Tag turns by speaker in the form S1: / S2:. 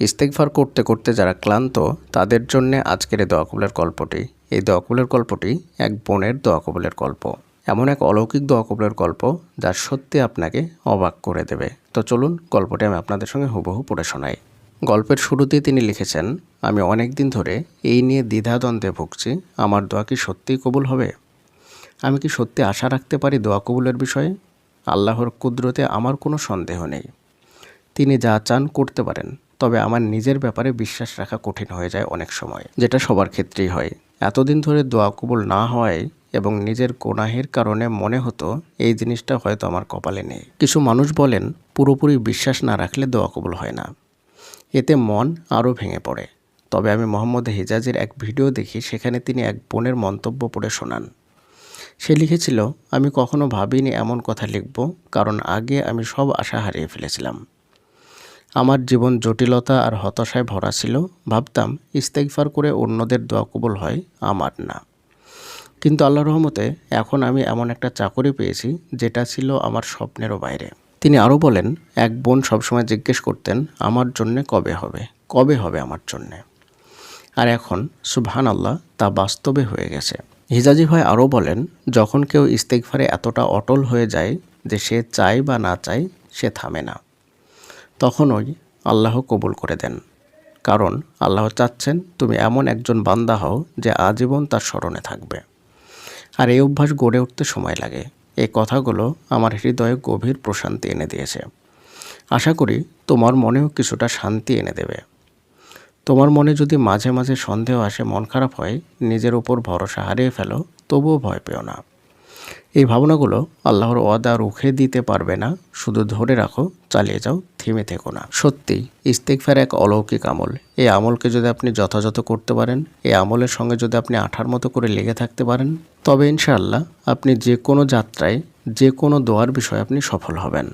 S1: ইস্তেকফার করতে করতে যারা ক্লান্ত, তাদের জন্য আজকের এই দোয়া কবুলের গল্পটি। এই দোয়া কবুলের গল্পটি এক বোনের দোয়া কবুলের গল্প। এমন এক অলৌকিক দোয়া কবুলের গল্প যা সত্যি আপনাকে অবাক করে দেবে। তো চলুন গল্পটি আমি আপনাদের সঙ্গে হুবহু পড়ে শোনাই। গল্পের শুরুতেই তিনি লিখেছেন, আমি অনেক দিন ধরে এই নিয়ে দ্বিধাদ্বন্দ্বে ভুগছি। আমার দোয়া কি সত্যিই কবুল হবে? আমি কি সত্যি আশা রাখতে পারি দোয়া কবুলের বিষয়ে? আল্লাহর কুদরতে আমার কোনো সন্দেহ নেই। তিনি যা চান করতে পারেন। তবে আমার নিজের ব্যাপারে বিশ্বাস রাখা কঠিন হয়ে যায় অনেক সময়, যেটা সবার ক্ষেত্রেই হয়। এতদিন ধরে দোয়া কবুল না হওয়ায় এবং নিজের গোনাহের কারণে মনে হতো এই জিনিসটা হয়তো আমার কপালে নেই। কিছু মানুষ বলেন, পুরোপুরি বিশ্বাস না রাখলে দোয়া কবুল হয় না। এতে মন আরও ভেঙে পড়ে। তবে আমি মোহাম্মদ হেজাজের এক ভিডিও দেখি, সেখানে তিনি এক বোনের মন্তব্য পড়ে শোনান। সে লিখেছিল, আমি কখনো ভাবিনি এমন কথা লিখব, কারণ আগে আমি সব আশা হারিয়ে ফেলেছিলাম। আমার জীবন জটিলতা আর হতাশায় ভরা ছিল, ভাবতাম ইস্তেগফার করে অন্যদের দোয়া কবুল হয় আমার না। কিন্তু আল্লাহ রহমতে এখন আমি এমন একটা চাকরি পেয়েছি যেটা ছিল আমার স্বপ্নেরও বাইরে। তিনি আরও বলেন, এক বোন সবসময় জিজ্ঞেস করতেন, আমার জন্যে কবে হবে? কবে হবে আমার জন্যে? আর এখন সুবহান আল্লাহ তা বাস্তবে হয়ে গেছে। হিজাজি ভাই আরও বলেন, যখন কেউ ইস্তেকফারে এতটা অটল হয়ে যায় যে সে চায় বা না চায়, সে থামে না। তখনই আল্লাহ কবুল করে দেন। কারণ আল্লাহ চাচ্ছেন তুমি এমন একজন বান্দা হও যে আজীবন তার স্মরণে থাকবে। আর এই অভ্যাস গড়ে উঠতে সময় লাগে। এই কথাগুলো আমার হৃদয়ে গভীর প্রশান্তি এনে দিয়েছে। আশা করি তোমার মনেও কিছুটা শান্তি এনে দেবে। তোমার মনে যদি মাঝে মাঝে সন্দেহ আসে, মন খারাপ হয়, নিজের উপর ভরসা হারিয়ে ফেলো, তবুও ভয় পেও না। এই ভাবনাগুলো আল্লাহর ওয়াদা রুখে দিতে পারবে না। শুধু ধরে রাখো, চালিয়ে যাও, থেমে থেকো না। সত্যি ইস্তেকফার এক অলৌকিক আমল। এই আমলকে যদি আপনি যথাযথ করতে পারেন, এই আমলের সঙ্গে যদি আপনি আঠার মতো করে লেগে থাকতে পারেন, তবে ইনশাআল্লাহ আপনি যে কোনো যাত্রায়, যে কোনো দোয়ার বিষয়ে আপনি সফল হবেন।